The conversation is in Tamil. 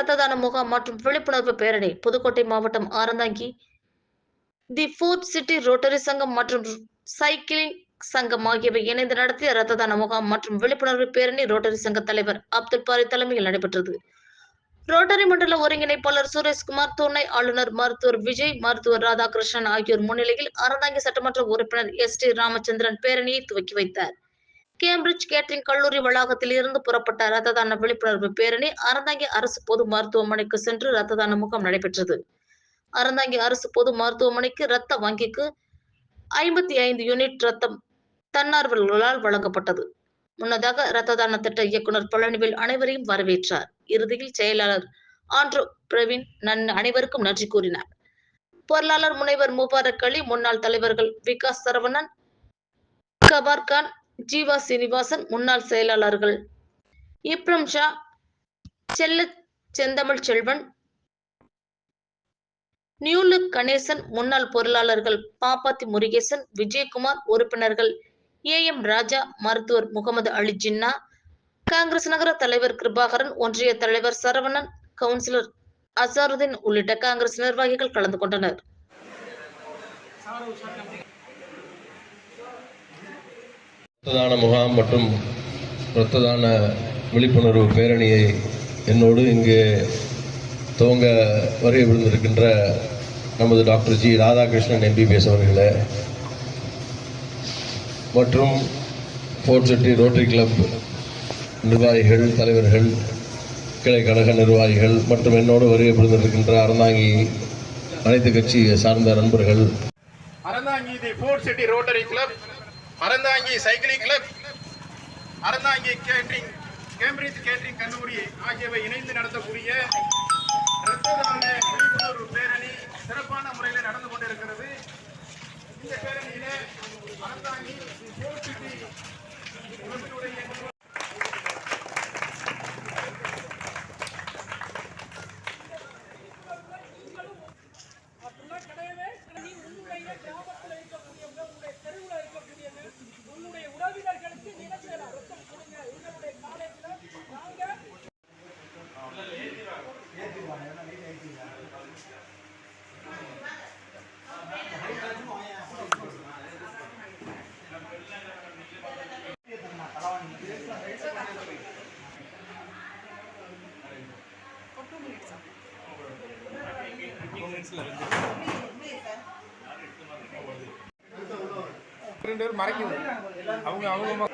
இரத்த தான முகாம் மற்றும் விழிப்புணர்வு பேரணி புதுக்கோட்டை மாவட்டம் Aranthangi. The fort city rotary சங்கம் மற்றும் சைக்கிளிங் சங்கம் ஆகியவை இணைந்து நடத்திய இரத்த தான முகாம் மற்றும் விழிப்புணர்வு பேரணி ரோட்டரி சங்க தலைவர் அப்துல் பாரி தலைமையில் நடைபெற்றது. ரோட்டரி மண்டல ஒருங்கிணைப்பாளர் சுரேஷ்குமார் துணை ஆளுநர் மருத்துவர் விஜய் மருத்துவர் ராதாகிருஷ்ணன் ஆகியோர் முன்னிலையில் அறந்தாங்கி சட்டமன்ற உறுப்பினர் எஸ் டி ராமச்சந்திரன் பேரணியை துவக்கி வைத்தார். கேம்பிரிட்ஜ் கேட்டரிங் கல்லூரி வளாகத்தில் இருந்து புறப்பட்ட இரத்த தான விழிப்புணர்வு பேரணி அறந்தாங்கி அரசு பொது மருத்துவமனைக்கு சென்று இரத்த தான முகாம் நடைபெற்றது. அறந்தாங்கி அரசு பொது மருத்துவமனைக்கு இரத்த வங்கிக்கு ஐம்பத்தி ஐந்து யூனிட் ரத்தம் தன்னார்வலர்களால் வழங்கப்பட்டது. முன்னதாக இரத்த தான திட்ட இயக்குனர் பழனிவேல் அனைவரையும் வரவேற்றார். இறுதியில் செயலாளர் ஆண்ட்ரோ பிரவீன் நன் அனைவருக்கும் நன்றி கூறினார். பொருளாளர் முனைவர் முபாரக் அலி முன்னாள் தலைவர்கள் விகாஸ் சரவணன் கபார்கான் ஜீவா சீனிவாசன் முன்னாள் செயலாளர்கள். இப்ரம் ஷா செல்ல செந்தமிழ் செல்வன். நியூலு கணேசன் முன்னாள் பொருளாளர்கள் பாப்பாத்தி முருகேசன் விஜயகுமார் உறுப்பினர்கள். ஏ எம் ராஜா மருத்துவர் முகமது அலி ஜின்னா. காங்கிரஸ் நகர தலைவர் கிருபாகரன் ஒன்றிய தலைவர் சரவணன் கவுன்சிலர் அசாருதீன் உள்ளிட்ட காங்கிரஸ் நிர்வாகிகள் கலந்து கொண்டனர். ரத்ததான முகாம் மற்றும் ரத்ததான விழிப்புணர்வு பேரணியை என்னோடு இங்கே துவங்க வருகை விழுந்திருக்கின்ற நமது டாக்டர் ஜி ராதாகிருஷ்ணன் எம்பிபிஎஸ் அவர்களே. மற்றும் ஃபோர்ட் சிட்டி ரோட்டரி கிளப் நிர்வாகிகள் தலைவர்கள் கிளை கழக நிர்வாகிகள் மற்றும் என்னோடு வருகை புரிந்திருக்கின்ற அறந்தாங்கி அனைத்து கட்சி சார்ந்த நண்பர்கள். Aranthangi the fort city rotary club Aranthangi cycling club Aranthangi catering Cambridge catering கல்லூரி ஆகியவை இணைந்து நடத்தக்கூடிய இரத்த விழிப்புணர்வு பேரணி சிறப்பான முறையில் நடந்து கொண்டிருக்கிறது. இந்த பேரணியிலே அறந்தாங்கி ரெண்டு. பேரும் மறைக்குது அவங்க அவங்க